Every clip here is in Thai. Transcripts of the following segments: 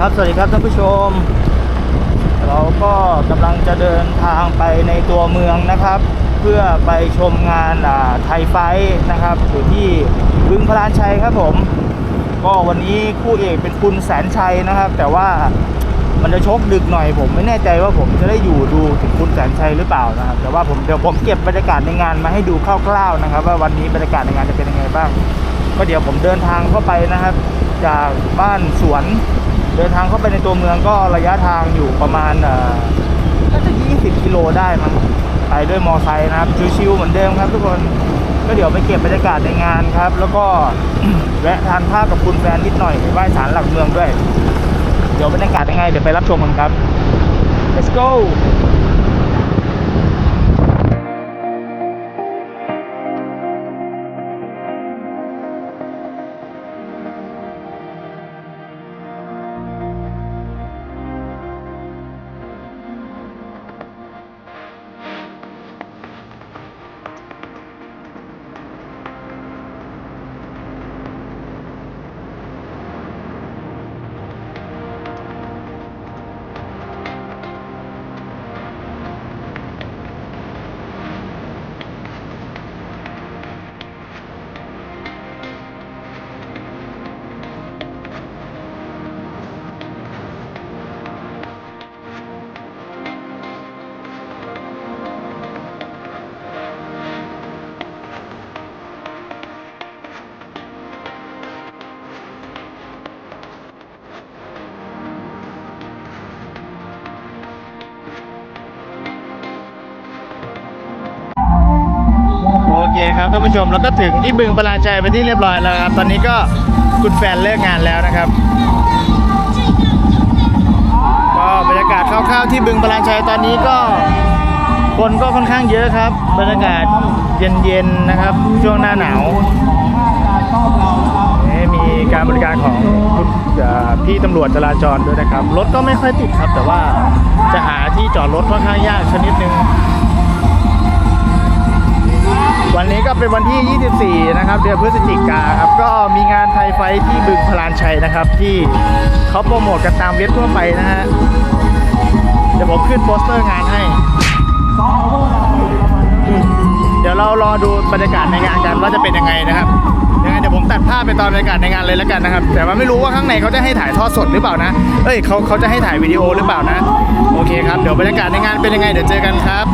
ครับ สวัสดีครับท่านผู้ชม เราก็กำลังจะเดินทางไปในตัวเมืองนะครับ เพื่อไปชมงานอ่าไทยไฟนะครับอยู่ที่บึงพลานชัยครับผม ก็วันนี้คู่เอกเป็นคุณแสนชัยนะครับ แต่ว่ามันจะชกดึกหน่อยผมไม่แน่ใจว่าผมจะได้อยู่ดูถึงคุณแสนชัยหรือเปล่านะครับ แต่ว่าผมเดี๋ยวผมเก็บบรรยากาศในงานมาให้ดูคร่าวๆนะครับ ว่าวันนี้บรรยากาศในงานจะเป็นยังไงบ้าง ก็เดี๋ยวผมเดินทางเข้าไปนะครับ จากบ้านสวน เดินทางเข้าไปในตัวเมืองก็ระยะทางอยู่ประมาณเอ่อน่าจะ 20 กิโลได้มั้งไปด้วยมอไซค์นะครับ ชิวๆเหมือนเดิมครับทุกคนก็เดี๋ยวไปเก็บบรรยากาศในงานครับ แล้วก็แวะทานข้าวกับคุณแฟนนิดหน่อยไหว้ศาลหลักเมืองด้วย เดี๋ยวบรรยากาศยังไงเดี๋ยวไปรับชมกันครับ let's go เคครับท่านผู้ชมเราก็ถึงที่บึงปราชัยไปที่เรียบร้อยแล้วครับ ตอนนี้ก็คุณแฟนเลิกงานแล้วนะครับก็บรรยากาศคร่าวๆที่บึงปราชัยตอนนี้ก็ คนก็ค่อนข้างเยอะครับ บรรยากาศเย็นๆนะครับ ช่วงหน้าหนาวมีการบริการของพี่ตำรวจจราจรด้วยนะครับรถก็ไม่ค่อยติดครับ แต่ว่าจะหาที่จอดรถค่อนข้างยากชนิดนึง วันนี้ก็เป็นวันที่ 24 นะครับ เดือนพฤศจิกาครับ ก็มีงานไทยไฟที่บึงพลานชัยนะครับ ที่เขาโปรโมทกันตามเว็บทั่วไปนะฮะ เดี๋ยวผมขึ้นโปสเตอร์งานให้ เดี๋ยวเรารอดูบรรยากาศในงานกันว่าจะเป็นยังไงนะครับยังไงเดี๋ยวผมตัดภาพไปตอนบรรยากาศในงานเลยแล้วกันนะครับ แต่ว่าไม่รู้ว่าข้างในเขาจะให้ถ่ายทอดสดหรือเปล่านะ เอ้ยเขาเขาจะให้ถ่ายวิดีโอหรือเปล่านะ โอเคครับ เดี๋ยวบรรยากาศในงานเป็นยังไงเดี๋ยวเจอกันครับ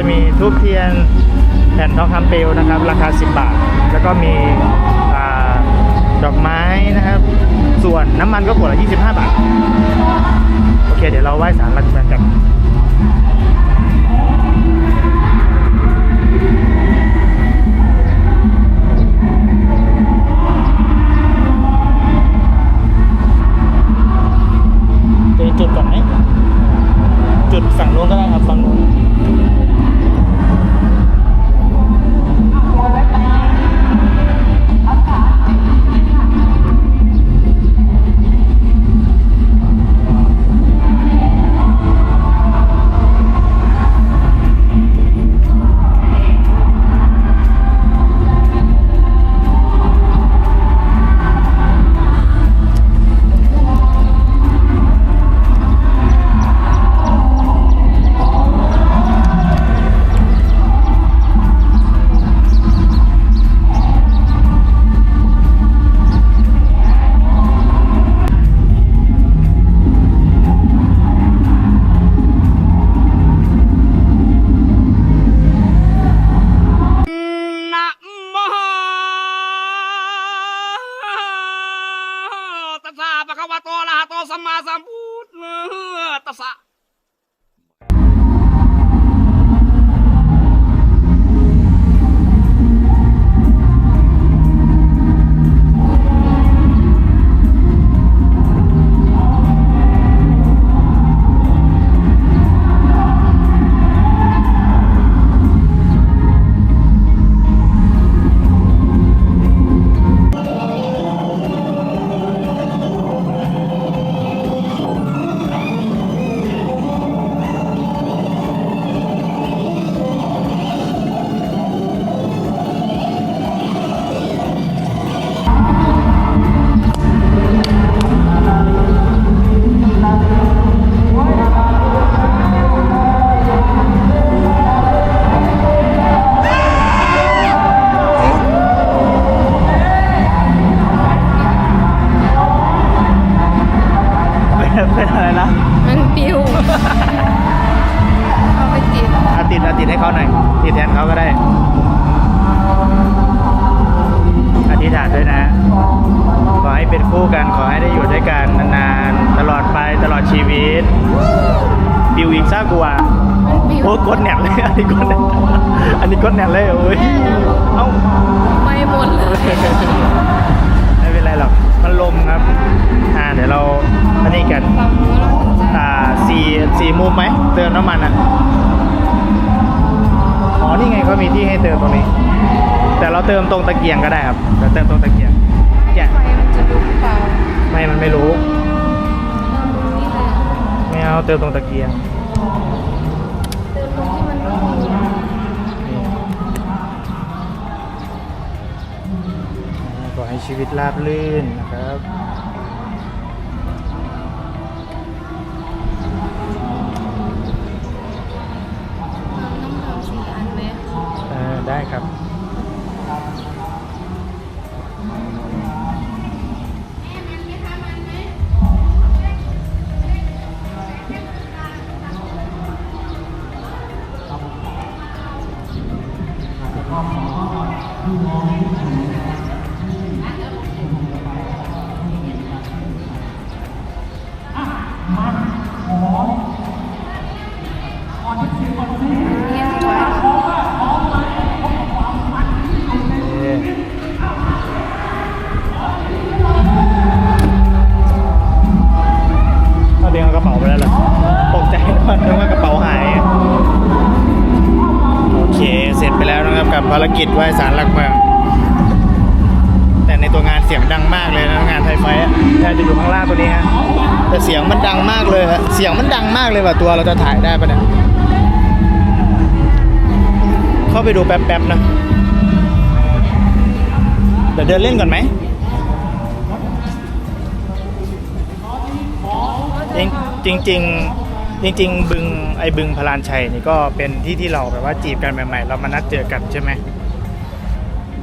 จะมีทูบเทียนแผ่นทองคำเปลวนะครับ ราคา 10 บาท แล้วก็มีอดอกไม้นะครับ ส่วนน้ำมันก็ขวดละ 25 บาท โอเค เดี๋ยวเราไหว้สารหลักเมืองกัน บิวอีกซะกว่ามันปิวโอ้กดแหนบเลยอันนี้กดแหนบอันนี้กดแหนบเลยโอ้ยเอ้าไม่หมดเลยไม่เป็นไรหรอกมันลมครับอ่าเดี๋ยวเราอันนี้กันฝั่งนู้นเราถึงจะอ่าสี่สี่มุมไหมเติมน้ำมันอะอ๋อนี่ไงเขามีที่ให้เติมตรงนี้ แต่เราเติมตรงตะเกียงก็ได้ครับเราเติมตรงตะเกียงแกะไฟมันจะลุกเปล่าไม่มันไม่รู้นี่เลยไม่ เอาเติมตรงตะเกียงเติมตรงที่มันไม่มีนี่ขอให้ชีวิตราบรื่นนะครับ ภารกิจไหว้สารหลักเมือง แต่ในตัวงาน เสียงดังมากเลยนะงานไทยไฟท์อะน่าจะอยู่ข้างล่างตัวนี้ฮะแต่เสียงมันดังมากเลยฮะเสียงมันดังมากเลยว่ะตัวเราจะถ่ายได้ปะเนี่ยเข้าไปดูแป๊บๆนะเดี๋ยวเดินเล่นก่อนไหมจริงจริงๆจริงๆบึงไอ้บึงพลานชัยนี่ก็เป็นที่ที่เราแบบว่าจีบกันใหม่ๆ เรามานัดเจอกันใช่ไหม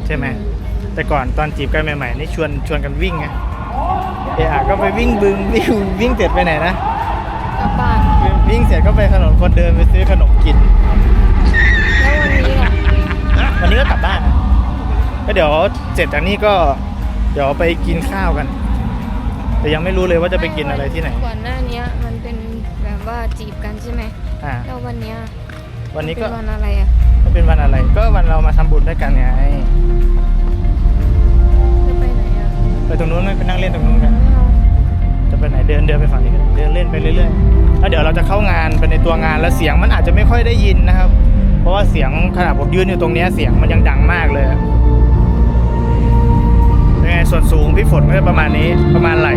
ใช่ไหม แต่ก่อนตอนจีบกันใหม่ๆนี่ชวนชวนกันวิ่งไงเอะอะก็ไปวิ่งบึงวิ่งวิ่งเสร็จไปไหนนะกลับบ้านวิ่งเสร็จก็ไปถนนคนเดินไปซื้อขนมกิน แล้ววันนี้ล่ะวันนี้ก็กลับบ้านก็เดี๋ยวเสร็จจากนี้ก็เดี๋ยวไปกินข้าวกัน แต่ยังไม่รู้เลยว่าจะไปกินอะไรที่ไหน ก่อนหน้าเนี้ยมันเป็นแบบว่าจีบกันใช่ไหมอ่า แล้ววันเนี้ยวันนี้ก็เป็นวันอะไรอะมันเป็นวันอะไร ก็วันเรามาทำบุญด้วยกันไง ไปตรงนู้นไหมไปนั่งเล่นตรงนู้นกันจะไปไหนเดินเดินไปฝั่งนี้กันเดินเล่นไปเรื่อยๆแล้วเดี๋ยวเราจะเข้างานไปในตัวงานแล้วเสียงมันอาจจะไม่ค่อยได้ยินนะครับ เพราะว่าเสียงขนาดผมยืนอยู่ตรงนี้เสียงมันยังดังมากเลยยังไงส่วนสูงพี่ฝนก็จะประมาณนี้ประมาณไหล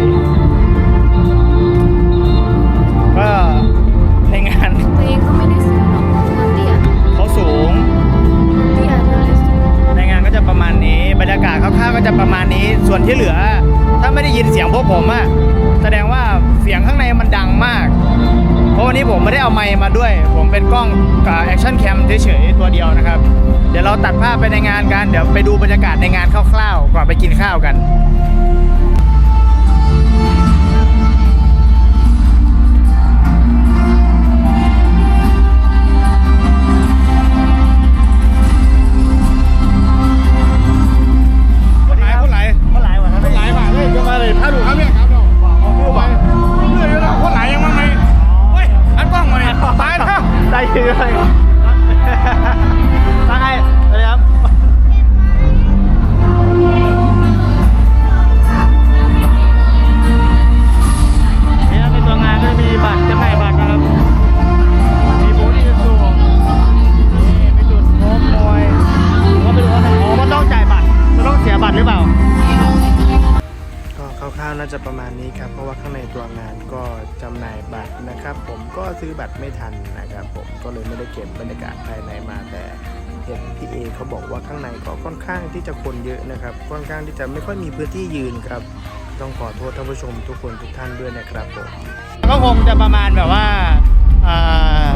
ก็ในงานตัวเองก็ไม่ได้ จะประมาณนี้ส่วนที่เหลือ ถ้าไม่ได้ยินเสียงพวกผมอะแสดงว่าเสียงข้างในมันดังมาก เพราะวันนี้ผมไม่ได้เอาไมค์มาด้วย ผมเป็นกล้องกับแอคชั่นแคมเฉยๆตัวเดียวนะครับ เดี๋ยวเราตัดภาพไปในงานกัน เดี๋ยวไปดูบรรยากาศในงานคร่าวๆก่อนไปกินข้าวกันางในตัวงานก็จำหน่ายบัตรนะครับ ผมก็ซื้อบัตรไม่ทันนะครับ ผมก็เลยไม่ได้เก็บบรรยากาศภายในมาแต่เห็นพี่เอเขาบอกว่าข้างในก็ค่อนข้างที่จะคนเยอะนะครับ ค่อนข้างที่จะไม่ค่อยมีพื้นที่ยืนครับ ต้องขอโทษท่านผู้ชมทุกคนทุกท่านด้วยนะครับผมก็คงจะประมาณแบบว่าอ่า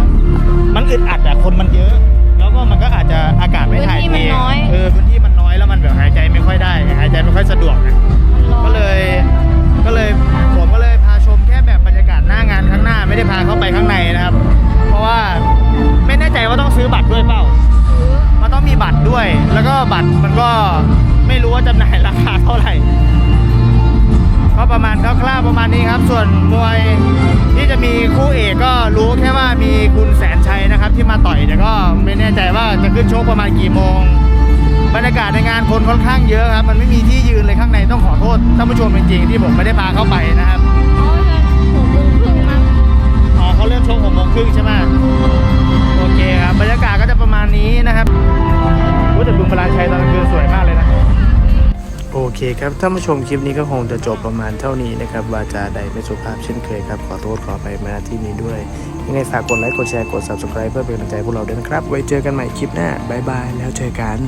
มันอึดอัดอะคนมันเยอะ แล้วก็มันก็อาจจะอากาศไม่ถ่ายพื้นที่เท ก็ไม่แน่ใจว่าจะขึ้นโชคประมาณกี่โมง บรรยากาศในงานคนค่อนข้างเยอะครับ มันไม่มีที่ยืนเลยข้างในต้องขอโทษท่านผู้ชมจริงๆที่ผมไม่ได้พาเข้าไปนะครับเขาจะหกโมงครึ่งมั้งอ๋อเขาเริ่มชกหกโมงครึ่งใช่ไหมโอเคครับบรรยากาศก็จะประมาณนี้นะครับรู้แต่บึงพลานชัยตอนกลางคืนสวยมากเลยนะโอเคครับท่านผู้ชมคลิปนี้ก็คงจะจบประมาณเท่านี้นะครับวาจาใดไม่สุภาพเช่นเคยครับ ขอโทษขอไปมาณที่นี้ด้วย ยังไงฝากกดไลค์กดแชร์กด subscribe เพื่อเป็นกำลังใจพวกเราด้วยนะครับ ไว้เจอกันใหม่คลิปหน้าบายบายแล้วเจอกัน